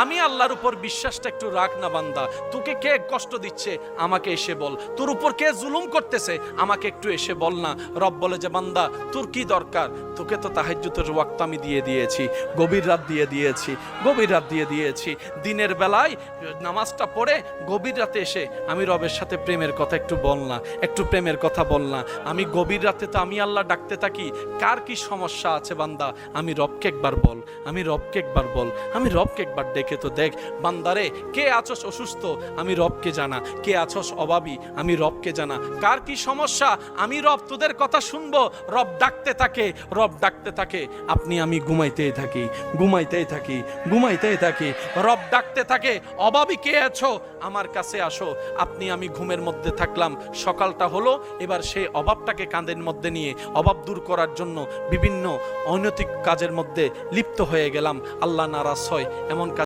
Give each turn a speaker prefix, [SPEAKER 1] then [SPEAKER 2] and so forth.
[SPEAKER 1] আমি আল্লাহর উপর বিশ্বাসটা একটু রাখ না বান্দা। তোকে কে কষ্ট দিচ্ছে? আমাকে এসে বল। তোর উপর কে জুলুম করতেছে? আমাকে একটু এসে বল না। রব বলে যে, বান্দা, তোর কি দরকার? তোকে তো তাহাজ্জুদের ওয়াক্ত আমি দিয়ে দিয়েছি। গভীর রাত দিয়ে দিয়েছি। গভীর রাত দিয়ে দিয়েছি। দিনের বেলায় নামাজটা পড়ে গভীর রাতে এসে আমি রবের সাথে প্রেমের কথা একটু বল না। একটু প্রেমের কথা বল না। আমি গভীর রাতে তো আমি আল্লাহ ডাকতে থাকি। কার কি সমস্যা আছে বান্দা? আমি রবকে একবার বল। আমি রবকে একবার বল। আমি রবকে একবার ডেকে তো দেখ, বান্দারে, কে আছস অসুস্থ? আমি রবকে জানা। কে আছস অভাবী? আমি রবকে জানা। কার কি সমস্যা? আমি রব, তোদের কথা শুনব। রব ডাকতে থাকে, রব ডাকতে থাকে। আপনি, আমি ঘুমাইতেই থাকি ঘুমাইতেই থাকি ঘুমাইতেই থাকি। রব ডাকতে থাকে, অভাবী কে আছো? আমার কাছে আসো। আপনি, আমি ঘুমের মধ্যে থাকলাম। সকালটা হলো, এবার সেই অভাবটাকে কাঁধের মধ্যে নিয়ে, অভাব দূর করার জন্য বিভিন্ন অনৈতিক কাজের মধ্যে লিপ্ত হয়ে গেলাম। আল্লাহ নারাজ হয়, এমন